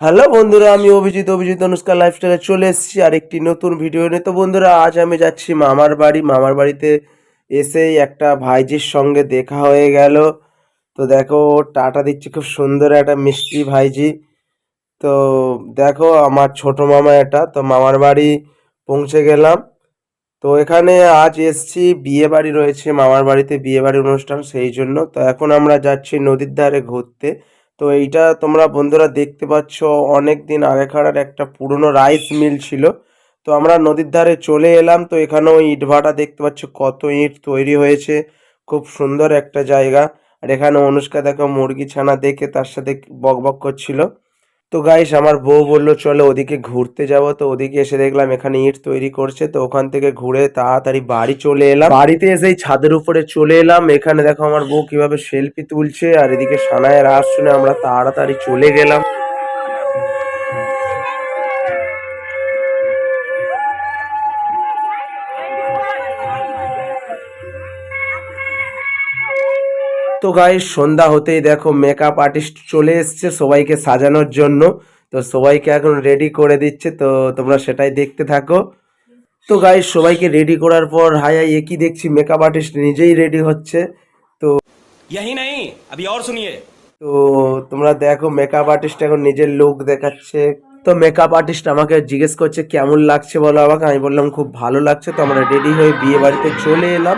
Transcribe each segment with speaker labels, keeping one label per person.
Speaker 1: Hello বন্ধুরা, আমি অভিজিৎ অভিজিৎ অনুষ্কা লাইফস্টাইলে চলে এসেছি আর একটি নতুন ভিডিও নিয়ে তো বন্ধুরা, আজ আমি যাচ্ছি মামার বাড়ি। মামার বাড়িতে এসেই একটা ভাইজির সঙ্গে দেখা হয়ে গেল। তো দেখো টাটা দিচ্ছে, খুব সুন্দর একটা মিষ্টি ভাইজি। তো দেখো, আমার ছোট মামা এটা। তো মামার বাড়ি পৌঁছে গেলাম। তো এখানে আজ এসছি, বিয়ে বাড়ি রয়েছে, মামার বাড়িতে বিয়ে বাড়ির অনুষ্ঠান, সেই জন্য। তো এখন আমরা যাচ্ছি নদীর ধারে ঘুরতে। তো এইটা তোমরা বন্ধুরা দেখতে পাচ্ছ অনেক দিন আগেকার একটা পুরনো রাইস মিল ছিল। তো আমরা নদীর ধারে চলে এলাম, তো এখানেও ইট ভাটা দেখতে পাচ্ছ, কত ইট তৈরি হয়েছে। খুব সুন্দর একটা জায়গা। আর এখানে অনুষ্কা দেখো মুরগি ছানা দেখে তার সাথে বক বক করছিল। তো গাইস আমার বউ বলল, চলো ওদিকে ঘুরতে যাব। তো ওদিকে এসে দেখলাম এখানে ইট তৈরি করছে। তো ওখান থেকে ঘুরে তাড়াতাড়ি বাড়ি চলে এলাম। বাড়িতে এসেই ছাদের উপরে চলে এলাম। এখানে দেখো আমার বউ কীভাবে সেলফি তুলছে। আর এদিকে সানায়ের আওয়াজ শুনে আমরা তাড়াতাড়ি চলে গেলাম। তো গাইস সন্ধ্যা হতেই দেখো মেকআপ আর্টিস্ট চলে এসছে সবাইকে সাজানোর জন্য তো সবাইকে এখন রেডি করে দিচ্ছে তো তোমরা সেটাই দেখতে থাকো তো গাইস সবাইকে রেডি করার পর হাই হাই একই দেখছি মেকআপ আর্টিস্ট নিজেই রেডি হচ্ছে তো
Speaker 2: यही नहीं अभी और सुनिए
Speaker 1: তো তোমরা দেখো মেকআপ আর্টিস্ট এখন নিজের লুক দেখাচ্ছে তো মেকআপ আর্টিস্ট আমাকে জিজ্ঞেস করছে কেমন লাগছে বলো আমাকে আমি বললাম খুব ভালো লাগছে তো আমরা রেডি হয়ে বিয়ে বাড়িতে চলে এলাম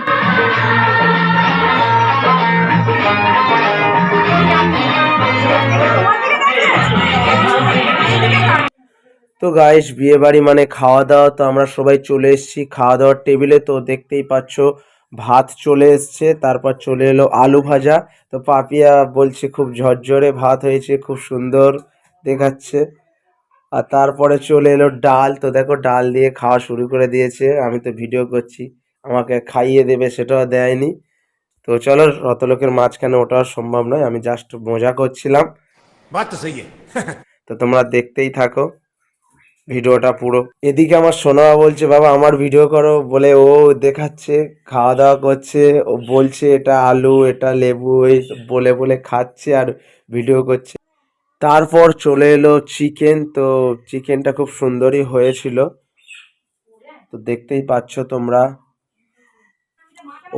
Speaker 1: তো গায়েস বিয়ে বাড়ি মানে খাওয়া দাওয়া তো আমরা সবাই চলে এসেছি খাওয়া দাওয়ার টেবিলে তো দেখতেই পাচ্ছ ভাত চলে এসছে তারপর চলে এলো আলু ভাজা। তো পাপিয়া বলছে খুব ঝরঝরে ভাত হয়েছে খুব সুন্দর দেখাচ্ছে। আর তারপরে চলে এলো ডাল। তো দেখো ডাল দিয়ে খাওয়া শুরু করে দিয়েছে। আমি তো ভিডিও করছি আমাকে খাইয়ে দেবে সেটাও দেয়নি। তো চলো অত লোকের মাঝখানে ওটা সম্ভব নয় আমি জাস্ট মজা করছিলাম। তো তোমরা দেখতেই থাকো। ভিডিওটা পুরো। এদিকে আমার সোনা বলছে, বাবা, আমার ভিডিও করো। বলে, ও দেখাচ্ছে, খাওয়া দাওয়া করছে, ও বলছে, এটা আলু, এটা লেবু, এই বলে বলে খাচ্ছে আর ভিডিও করছে। তারপর চলে এলো চিকেন। তো চিকেনটা খুব সুন্দরই হয়েছিল। তো দেখতেই পাচ্ছ তোমরা।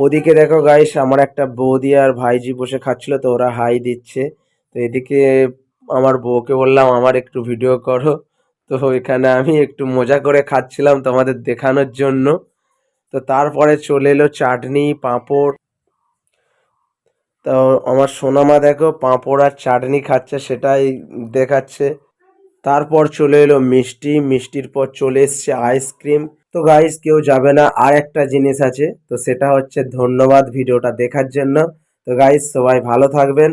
Speaker 1: ওদিকে দেখো গাইস আমার একটা বৌদি আর ভাইজি বসে খাচ্ছিল, তো ওরা হাই দিচ্ছে। তো এদিকে আমার বউকে বললাম, আমার একটু ভিডিও করো। তো এখানে আমি একটু মজা করে খাচ্ছিলাম তোমাদের দেখানোর জন্য। তো তারপরে চলে এলো চাটনি, পাঁপড়। তো আমার সোনামা দেখো পাঁপড় আর চাটনি খাচ্ছে, সেটাই দেখাচ্ছে। তারপর চলে এলো মিষ্টি, মিষ্টির পর চলে এসছে আইসক্রিম। তো গাইস কেউ যাবে না আর একটা জিনিস আছে, তো সেটা হচ্ছে ধন্যবাদ ভিডিওটা দেখার জন্য। তো গাইস সবাই ভালো থাকবেন।